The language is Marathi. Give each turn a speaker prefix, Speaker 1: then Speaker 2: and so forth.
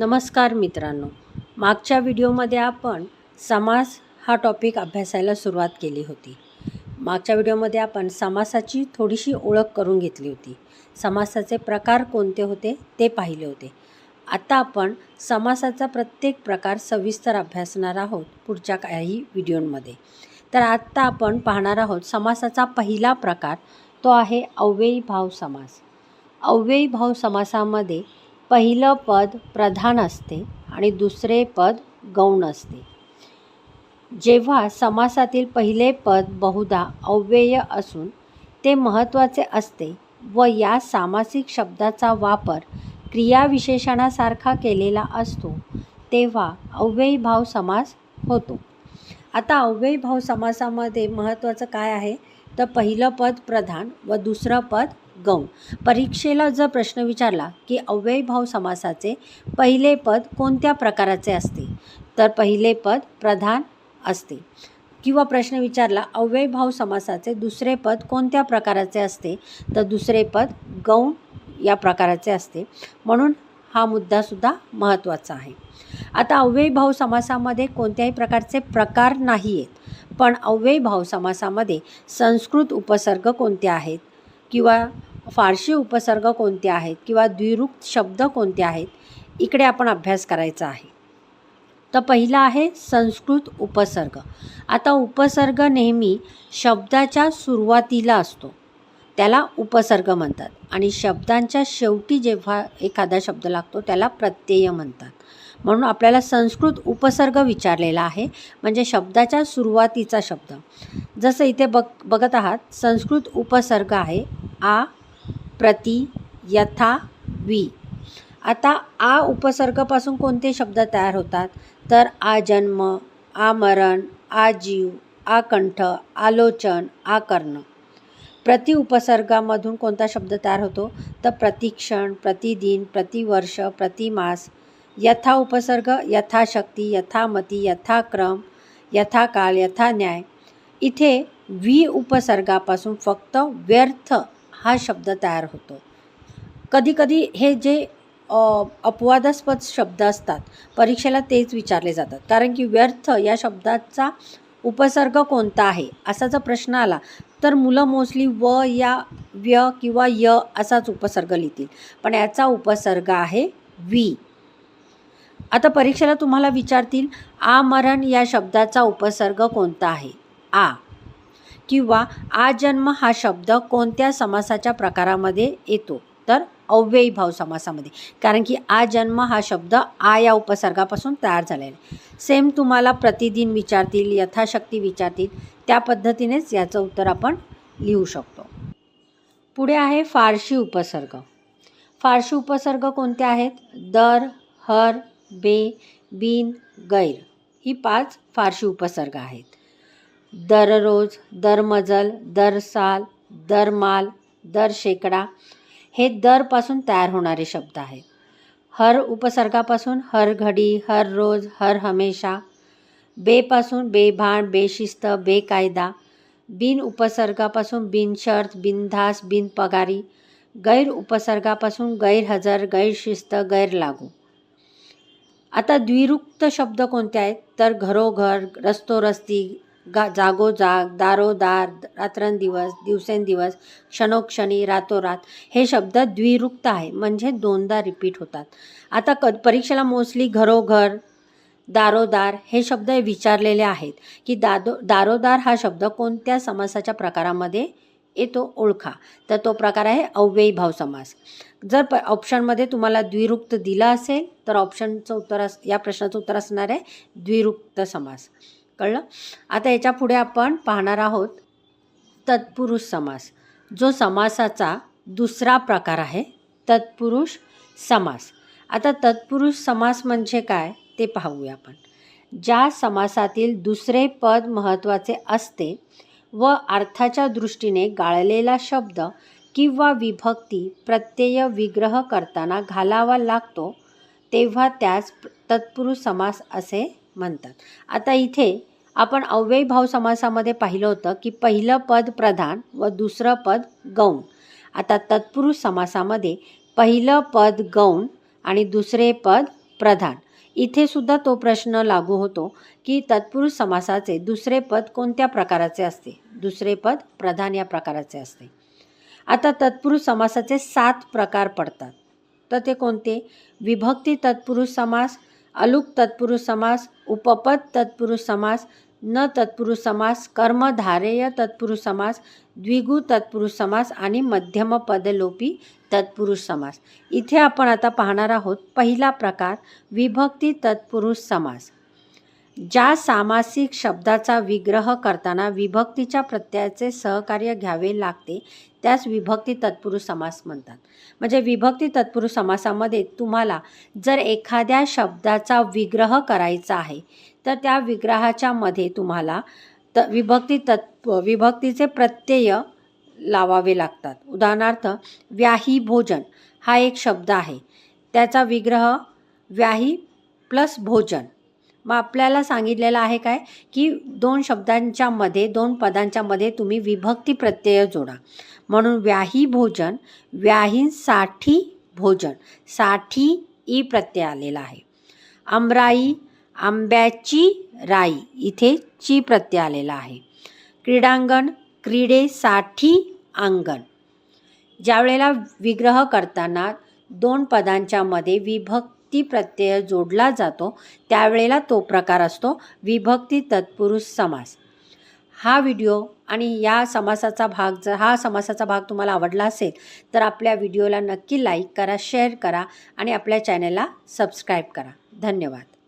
Speaker 1: नमस्कार मित्रांनो. मागच्या व्हिडिओमध्ये आपण समास हा टॉपिक अभ्यासायला सुरुवात केली होती. मागच्या व्हिडिओमध्ये आपण समासाची थोडीशी ओळख करून घेतली होती. समासाचे प्रकार कोणते होते ते पाहिले होते. आता आपण समासाचा प्रत्येक प्रकार सविस्तर अभ्यासणार आहोत पुढच्या काही व्हिडिओंमध्ये. तर आत्ता आपण पाहणार आहोत समासाचा पहिला प्रकार तो आहे अव्ययी भाव समास. अव्ययी भाव समासामध्ये पहिलं पद प्रधान असते आणि दुसरे पद गौण असते. जेव्हा समासातील पहिले पद बहुधा अव्यय असून ते महत्त्वाचे असते व या सामासिक शब्दाचा वापर क्रियाविशेषणासारखा केलेला असतो तेव्हा अव्ययी भाव समास होतो. आता अव्ययी भाव समासामध्ये महत्त्वाचं काय आहे? तर पहिलं पद प्रधान व दुसरं पद गौण. परीक्षेला जर प्रश्न विचारला की अव्ययभाव समासाचे पहिले पद कोणत्या प्रकाराचे असते? तर पहिले पद प्रधान असते. किंवा प्रश्न विचारला अव्ययभाव समासाचे दुसरे पद कोणत्या प्रकाराचे असते? तर दुसरे पद गौण या प्रकाराचे असते. म्हणून हा मुद्दासुद्धा महत्त्वाचा आहे. आता अव्ययभाव समासामध्ये कोणत्याही प्रकारचे प्रकार नाही आहेत. पण अव्ययभाव समासामध्ये संस्कृत उपसर्ग कोणते आहेत? किंवा फारशी उपसर्ग कोणते आहेत किंवा द्विरुक्त शब्द कोणते आहेत? इकडे आपण अभ्यास करायचा आहे. तर पहिला आहे संस्कृत उपसर्ग. आता उपसर्ग नेहमी शब्दाच्या सुरुवातीला असतो. त्याला उपसर्ग म्हणतात आणि शब्दांच्या शेवटी जेव्हा एखादा शब्द लागतो त्याला प्रत्यय म्हणतात. म्हणून आपल्याला संस्कृत उपसर्ग विचारलेला आहे म्हणजे शब्दाच्या सुरुवातीचा शब्द. जसं इथे बघ बघत आहात संस्कृत उपसर्ग आहे आ प्रति यथा वि. आता आ उपसर्गापासून कोणते शब्द तयार होतात? तर आ जन्म आजीव आकंठ आलोचन आ कर्ण. प्रति उपसर्गामधून कोणता शब्द तयार होतो? तर प्रतिक्षण प्रतिदिन प्रतिवर्ष प्रतिमास यथा उपसर्ग यथाशक्ती यथामती यथाक्रम यथाकाल यथा न्याय. इथे वि उपसर्गापासून फक्त व्यर्थ हा शब्द तयार होतो. कधीकधी हे जे अपवादास्पद शब्द असतात परीक्षेला तेच विचारले जातात. कारण की व्यर्थ या शब्दाचा उपसर्ग कोणता आहे असा जर प्रश्न आला तर मुलं मोस्टली व या व्य किंवा य असाच उपसर्ग लिहितील. पण याचा उपसर्ग आहे वी. आता परीक्षेला तुम्हाला विचारतील आमरण या शब्दाचा उपसर्ग कोणता आहे? आ. किंवा आजन्म हा शब्द कोणत्या समासाच्या प्रकारामध्ये येतो? तर अव्ययी भाव समासामध्ये. कारण की आजन्म हा शब्द आ या उपसर्गापासून तयार झालेला आहे. सेम तुम्हाला प्रतिदिन विचारतील यथाशक्ती विचारतील त्या पद्धतीनेच याचं उत्तर आपण लिहू शकतो. पुढे आहे फारशी उपसर्ग. फारशी उपसर्ग कोणते आहेत? दर हर बे बिन गैर ही पाच फारशी उपसर्ग आहेत. दररोज दरमजल दर साल दरमाल दर शेकडा हे दरपासून तयार होणारे शब्द आहेत. हर उपसर्गापासून हर घडी हर रोज हर हमेशा बेपासून बेभान बेशिस्त बेकायदा बिन उपसर्गापासून बिनशर्त बिनधास बिनपगारी गैर उपसर्गापासून गैरहजर गैरशिस्त गैरलागू आता द्विरुक्त शब्द कोणते आहेत? तर घरोघर रस्तोरस्ती गा जागोजाग दारोदार रात्रंदिवस दिवसेंदिवस क्षणोक्षणी रातोरात हे शब्द द्विरुक्त आहे. म्हणजे दोनदा रिपीट होतात. आता क परीक्षेला मोस्टली घरोघर दारोदार हे शब्द विचारलेले आहेत की दादो दारोदार हा शब्द कोणत्या समासाच्या प्रकारामध्ये येतो? ओळखा. तर तो प्रकार आहे अव्ययी भाव समास. जर प ऑप्शनमध्ये तुम्हाला द्विरुक्त दिला असेल तर ऑप्शनचं उत्तर अस या प्रश्नाचं उत्तर असणार आहे द्विरुक्त समास. कळलं? आता याच्यापुढे आपण पाहणार आहोत तत्पुरुष समास. जो समासाचा दुसरा प्रकार आहे तत्पुरुष समास. आता तत्पुरुष समास म्हणजे काय ते पाहूया आपण. ज्या समासातील दुसरे पद महत्त्वाचे असते व अर्थाच्या दृष्टीने गाळलेला शब्द किंवा विभक्ती प्रत्यय विग्रह करताना घालावा लागतो तेव्हा त्यास तत्पुरुष समास असे म्हणतात. आता इथे आपण अव्ययी भाव समासामध्ये पाहिलं होतं की पहिलं पद प्रधान व दुसरं पद गौण. आता तत्पुरुष समासामध्ये पहिलं पद गौण आणि दुसरे पद प्रधान. इथे सुद्धा तो प्रश्न लागू होतो की तत्पुरुष समासाचे दुसरे पद कोणत्या प्रकाराचे असते? दुसरे पद प्रधान या प्रकाराचे असते. आता तत्पुरुष समासाचे सात प्रकार पडतात. तर ते कोणते? विभक्ती तत्पुरुष समास अलुक तत्पुरुष समास उपपद तत्पुरुष समास न तत्पुरुष समास कर्मधारेय तत्पुरुष समास द्विगु तत्पुरुष समास आणि मध्यम पदलोपी तत्पुरुष समास. इथे आपण आता पाहणार आहोत पहिला प्रकार विभक्ती तत्पुरुष समास. ज्या सामासिक शब्दाचा विग्रह करताना विभक्तीच्या प्रत्ययाचे सहकार्य घ्यावे लागते त्यास विभक्ती तत्पुरुष समास म्हणतात. म्हणजे विभक्ती तत्पुरुष समासामध्ये तुम्हाला जर एखाद्या शब्दाचा विग्रह करायचा आहे तर त्या विग्रहाच्या मध्ये तुम्हाला त विभक्ती तत्व विभक्तीचे प्रत्यय लावावे लागतात. उदाहरणार्थ व्याही भोजन हा एक शब्द आहे. त्याचा विग्रह व्याही प्लस भोजन मग आपल्याला सांगितलेलं आहे काय? की दोन शब्दांच्या मध्ये दोन पदांच्या मध्ये तुम्ही विभक्ती प्रत्यय जोडा. म्हणून व्याही भोजन व्याहींसाठी भोजनसाठी ई प्रत्यय आलेला आहे. आमराई आंब्याची राई इथे ची प्रत्यय आलेला आहे. क्रीडांगण क्रीडेसाठी अंगण. ज्यावेळेला विग्रह करताना दोन पदांच्या मध्ये विभक्ती प्रत्यय जोडला जातो त्यावेळेला तो प्रकार असतो विभक्ती तत्पुरुष समास. हा व्हिडिओ आणि या समासाचा भाग जर हा समासाचा भाग तुम्हाला आवडला असेल तर आपल्या व्हिडिओला नक्की लाईक करा शेअर करा आणि आपल्या चॅनलला सबस्क्राईब करा. धन्यवाद.